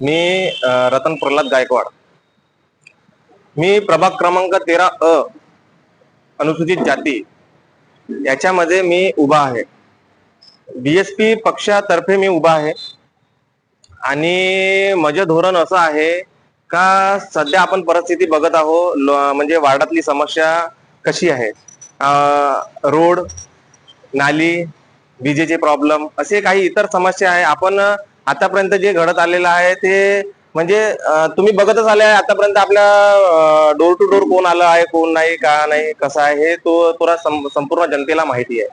मी रतन प्रल्हाद गायकवाड. मी प्रभाग क्रमांक तेरा अ अनुसूचित जाती याच्यामध्ये मी उभा आहे. बीएसपी पक्षातर्फे मी उभा आहे. आणि माझं धोरण असं आहे का सध्या आपण परिस्थिती बघत आहोत म्हणजे वार्डातली समस्या कशी आहे? रोड नाली विजेचे प्रॉब्लेम असे काही इतर समस्या आहे. आपण आतापर्यंत जे घडत आलेलं आहे ते म्हणजे तुम्ही बघतच आले आहे आतापर्यंत आपल्या डोर टू डोर कोण आलं आहे कोण नाही का नाही कसं आहे हे तो पुरा संपूर्ण जनतेला माहिती आहे.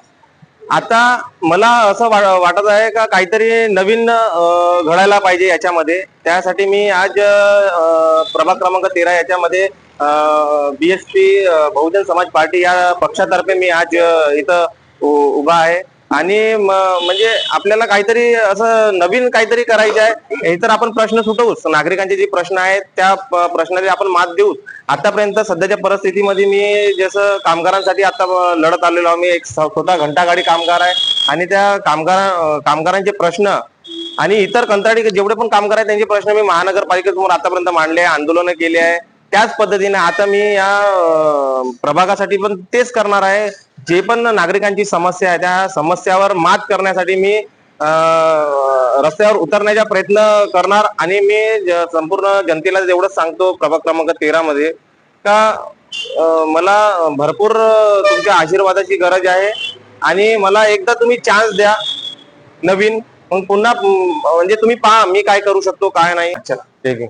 आता मला असं वाटत आहे का काहीतरी नवीन घडायला पाहिजे याच्यामध्ये. त्यासाठी मी आज प्रभाग क्रमांक तेरा याच्यामध्ये बीएसपी बहुजन समाज पार्टी या पक्षातर्फे मी आज इथं उभा आहे. आणि म्हणजे आपल्याला काहीतरी असं नवीन काहीतरी करायचं आहे हे तर आपण प्रश्न सुटवूच. नागरिकांचे जे प्रश्न आहेत त्या प्रश्नाला आपण मात देऊ आतापर्यंत सध्याच्या परिस्थितीमध्ये मी जसं कामगारांसाठी आता लढत आलेलो आहे मी एक स्वतः घंटागाडी कामगार आहे आणि त्या कामगार कामगारांचे प्रश्न आणि इतर कंत्राटी जेवढे पण कामगार आहेत त्यांचे प्रश्न मी महानगरपालिकेसमोर आतापर्यंत मांडले आहे आंदोलनं केले आहे. त्याच पद्धतीने आता मी या प्रभागासाठी पण तेच करणार आहे. जे पण नागरिकांची समस्या आहे त्या समस्यावर मात करण्यासाठी मी रस्त्यावर उतरण्याचा प्रयत्न करणार आणि मी संपूर्ण जनतेला एवढंच सांगतो प्रभाग क्रमांक तेरा मध्ये का मला भरपूर तुमच्या आशीर्वादाची गरज आहे आणि मला एकदा तुम्ही चान्स द्या नवीन. मग पुन्हा म्हणजे तुम्ही पहा मी काय करू शकतो काय नाही. अच्छा ठीक आहे.